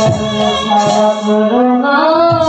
사랑으로 나